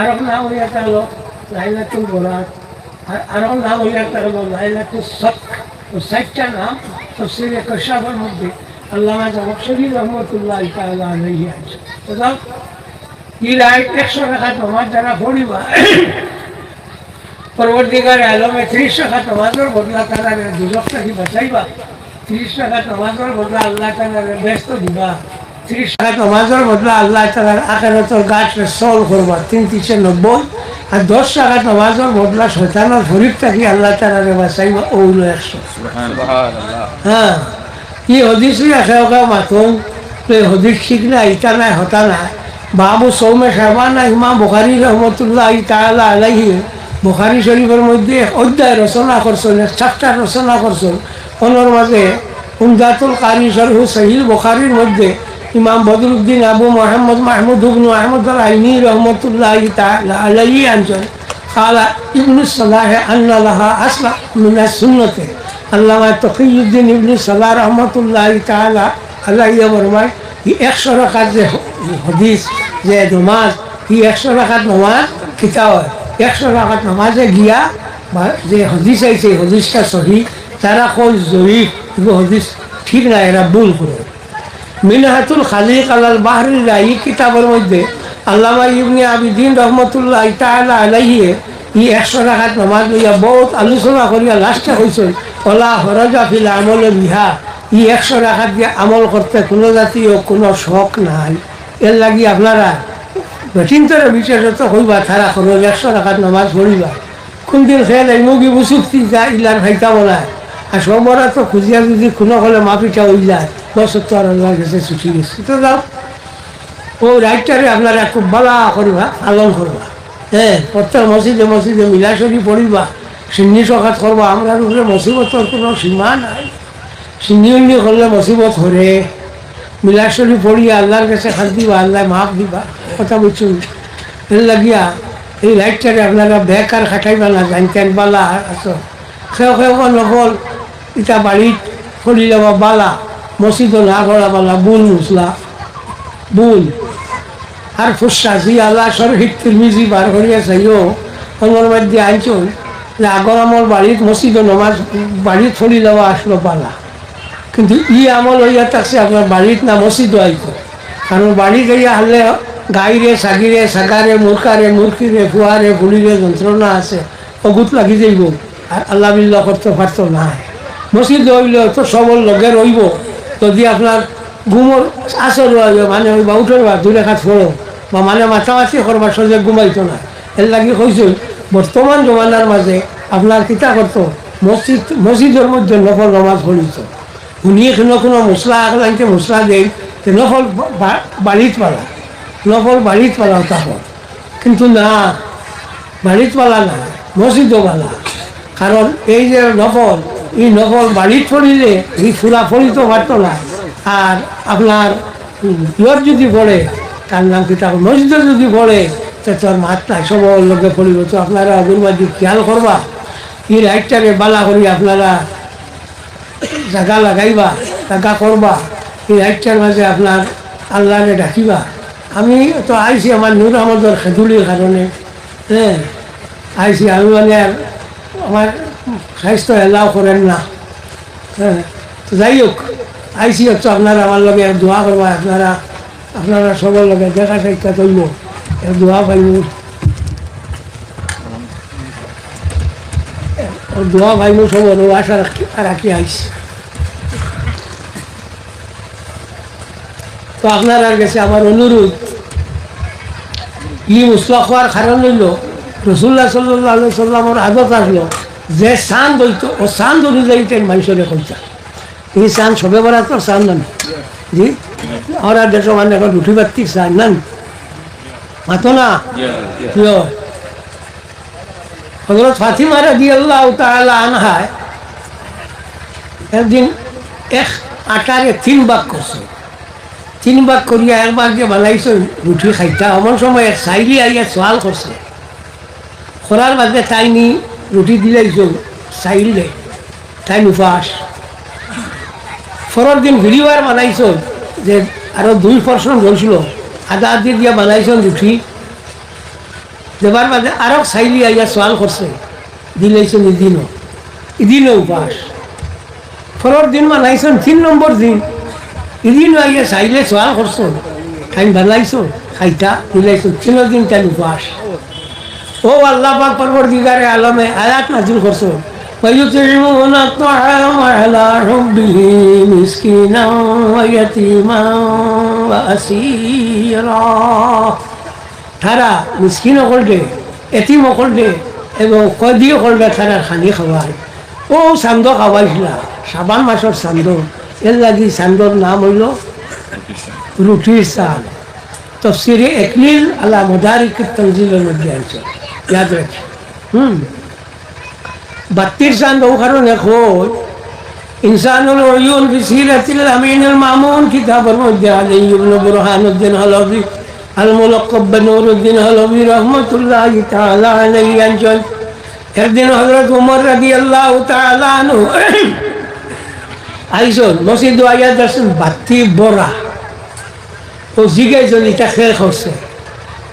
আরব হয়ে একটা হলো লাইলাতুল বরাত আর আরব হয়ে একটা হলো লাইলাতুল সক ও সাতটা নাম তফসিরে কশাফের মধ্যে আল্লামা রহমতুল্লাহ তারা দুজক থাকি বাঁচাইবা। ত্রিশ টাকা তোমাদের বদলা আল্লাহ ব্যস্ত দিবা। তোমাদের বদলা আল্লাহ তালার আকারতর গাছ সল করবা তিন তিনশো নব্বই আর দশ টাকা বদলা শৈতানোর শরীর থাকি আল্লাহ তালারে বাঁচাইবা? ওগুলো একশো। হ্যাঁ। কি হদিস আছে ওকে মাতুন? তো হদিস ঠিক না ইটা নাই হতা বাবু সৌমে সাহবানা ইমাম বুখারি রহমতুল্লাহ আলাইহি বুখারি শরীফের মধ্যে অধ্যায় রচনা করছেন চারটা রচনা করছেন। ওনার মাঝে উমদাতুল কারি শরহু সহিল বুখারির মধ্যে ইমাম বদরুদ্দিন আবু মোহাম্মদ মাহমুদ হুবনু আহমদ আইনি রহমতুল্লাহ আলাই আনছেন খালা ইবনু সালাহ আল্লাহ আসলা মিনা সুন্নতে। আল্লামা তকিউদ্দিন ইবনু সালাহ রহমতুল্লাহ তালা আল্লাহ বর্মায় কি একশো রাখাত যে হদিস, যে নমাজ কি একশো রাখাত নমাজ খিতা হয় একশো রাখাত নমাজে গিয়া যে হদিস আইছে হদিসটা সহি, তারা কই জয়ী হদিস ঠিক না এরা ভুল করে। মিনহাতুল খালিক আলাল বাহরির রাই কিতাবের মধ্যে আল্লামা ইবনে আবিদিন রহমতুল্লাহ তাআলা আলাইহি ই একশো রাখাত নমাজ লইয়া বহুত আলোচনা করিয়া লাস্টে হয়েছে ওলা হরজা ফিল আমলে বিহা ই একশো রাখাত দিয়ে আমল করতে কোনো জাতীয় কোনো শখ নাই। এর লাগি আপনারা বেটিন্তরে বিশেষত হইবা, তারা খরচ একশো রাখাত নমাজ পড়িবা। কোনদিন খেয়াল এই মুগি বুসুক্তি যা ইলার ভাইতা বলায় আর সবরা তো খুঁজিয়া যদি কোনো হলে হয়ে যায় বছর তো আর আল্লাহ গেছে ছুটি গেছে। তো যাও। ও রাইটারে আপনারা খুব ভালো করিবা পালন করবা। হ্যাঁ প্রত্যেক মসজিদে মসজিদে মিলাশরি পড়িবা সিন্নি সকাত করবা আমরা উপরে মুসিবতর কোনো সীমা নাই। সিন্নি উন্নি করলে মুসিবত হরে। মিলাশরি পড়িয়া আল্লাহর কাছে শান্তি দিবা আল্লাহ মাফ দিবা কথা বলছো এর লাগিয়া এই লাইটটারে আপনারা বেকার খাটাইবা না জানতেন বালা আছো। সেও সেও নকল ইটা বাড়িত ফলি যাবা বালা। মসজিদও না করা বালা বুল মুসলা, বুল। আর ফুসা জি আল্লাহ শরীর তিরমিজি বার করিয়া চাইও আমার মধ্যে আনছো যে আগর আমার বাড়িত মসজিদ নমাজ বাড়িত ফলি যাওয়া আসলো পালা কিন্তু ই আমল হইয়া থাকছে আপনার বাড়িত না মসজিদও আইতো। কারণ বাড়ি গিয়া হলে গাইরে, সাগিরে, সাগারে, মূর্খারে, মূর্খিরে, ফুয়ারে, ফুলিরে যন্ত্রণা আছে, অগুত লাগি যাইব। আর আল্লাহ বিল্লাহ করতে পারতো না মসজিদ হইলে তো সবল লগে রইব যদি আপনার ঘুমোর আসর মানে ওই বা উঠে বা দূরে কাজ পড়ো বা মানে মাথামাছি করবার সহজে ঘুমাইতো না। এর লাগি কইছিল বর্তমান জমানার মাঝে আপনার কিতা করতো? মসজিদ, মসজিদের মধ্যে নফল নমাজ পড়িত। উনি কোনো কোনো মশলা আগলাইতে মশলা দেয় যে নফল বাড়িত পালা। নফল বাড়িত পালাও তারপর কিন্তু না, বাড়িত পালা না, মসজিদও পালা। কারণ এই যে নফল এই নফল বাড়িত পড়িলে এই ফুলা ফলিত পারতো না। আর আপনার ইয়র যদি পড়ে তার নাম কি তার মসজিদে যদি পড়ে, তো তোর মাত নাই সবর লোকে পড়িব। তো আপনারা অগুরবাজি খেয়াল করবা। এই রাইটটারে বালা করি আপনারা জাগা লাগাইবা, জাগা করবা। এই রাইটটার মাঝে আপনার আল্লাহরে ডাকিবা। আমি তো আইছি আমার নূর আহমদর খেজুলির কারণে। হ্যাঁ আইছি আমি মানে আমার স্বাস্থ্য এলাও করেন না হ্যাঁ যাই হোক আইসি হচ্ছে আপনারা আমার লগে দোয়া করবা আপনারা আপনারা সবার লগে দেখা সাক্ষাৎ হইব দোয়া পাইব দোয়া পাইব সবার আশা রাখি রাখি আইসি তো আপনার কাছে আমার অনুরোধ ই মুসলা হওয়ার কারণ হইল রসুল্লাহ সাল্লাহ সাল্লামর আদত আসলো যে চান্দ হইতো ও চান্দ অনুযায়ী তাই মানুষের কইতা এই চান সবে বড় তো চান না জি? আমরা দেশ মানে এখন উঠি পারতি চান না? মাতো না? কিয়? হজরত ফাতিমা রাজি আল্লাহ আনহায় একদিন এক আটারে তিন ভাগ করছে। তিন ভাগ করিয়া একবার যে বানাইছে রুটি খাইতা। এমন সময় এক চাইলি আইয়া সোয়াল করছে। করার বাদে তাই নি রুটি দিলাইছ চাইলে তাই নুফাস ফরের দিন ভিডিওয়ার বানাইছ যে আরও দুই পার্সেন্ট রয়েছিল আধা আধি দিয়া বানাইছেন রুটি দেবার বাদে আরও চাইলি আইয়া সোয়াল করছে দিলেছেন এদিনও এদিনও উপাস। পরের দিন মানাইছেন তিন নম্বর দিন। এদিনও আইয়া চাইলে সোয়াল করছ খাই বানাইছো, খাইতা দিলাইছো তিন দিন তাই উপাস ও আল্লাহ পাক পরবর দিগারে আলমে আয়াত নাজিল করছো ويطعمون الطعام على حبه مسكينا ويتيما وأسيرا তারা মিসকিন অকলটে এতিম অকলটে এবং কদি অকলটে তারা খানি খাওয়ায় ও চান্দ খাওয়াইছিল সাবান মাসের চান্দ এর লাগি চান্দর নাম হইল রুটির চাল তফসিরে একলিল আলা মদারিক তঞ্জিলের মধ্যে আছে আমিনুল মামুন মধ্যে আলী ইবনে বুরহানুদ্দিন হলবি আল মুলক্কব বনুরুদ্দিন হলবি রহমতুল্লাহ তাআলা আলাইহি আনজন একদিন হযরত উমর রাদিয়াল্লাহু তাআলা আনহু আইসন মসজিদ আইয়া দর্শন বাতি বড়া ও জিগাইজন এটা খেল করছে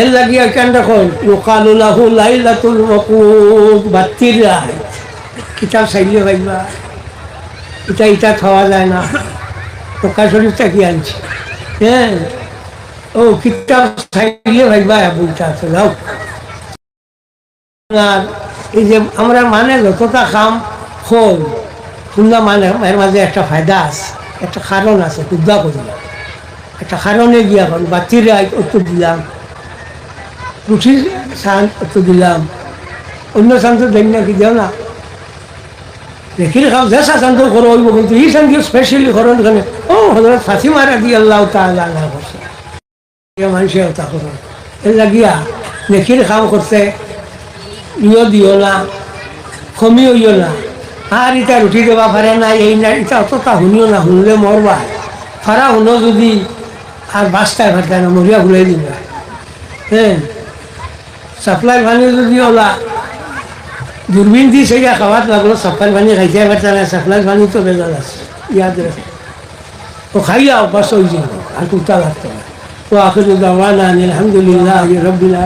এর কেন দেখুন লাইলাতুল বাত্তির রায়। কিতাব চাইলে ভাইবা? খাওয়া যায় না। প্রকাশ শরীফটা কি আনছি। হ্যাঁ। ও কিতাব চাইলে ভাইবা বইটা আছে, যাও। আর এই যে আমরা মানে যতটা খাম, খোল। শুনলাম মানে এর মাঝে একটা ফায়দা আছে, একটা কারণ আছে বুদ্ধা করলাম একটা কারণে গিয়া বাতির একটু দিলাম। রুটির সান একটু দিলাম। অন্য সান তো দেখ না কি দেও না দেখিলে খাও, যে শাসন তো করো হইব কিন্তু এই সান দিয়ে স্পেশালি করেন এখানে ও হজরত ফাতিমা রাদি আল্লাহ তাআলা আল্লাহ করছে মানুষে তা করো এর লাগিয়া দেখির খাম করতে ইও দিও না কমি হইও না। আর ইটা রুটি দেবা পারে না এই না ইটা অতটা শুনিও না, শুনলে মরবা ফারা শুনো যদি আর বাঁচতায় পারতাম না মরিয়া ঘুরাই দিবা। হ্যাঁ সাপ্লাই পানি যদি ওলা দূরবীন দি সেটা খাওয়াত লাগল সাপ্লাই পানি খাইতে পারতাম না সাপ্লাই পানি তো বেজাল আছে ইয়াদ রাখে ও খাইয়া বাস ওই জন্য আর কুত্তা লাগতো না ও আখির দাওয়ানা আলহামদুলিল্লাহ রবিল্লা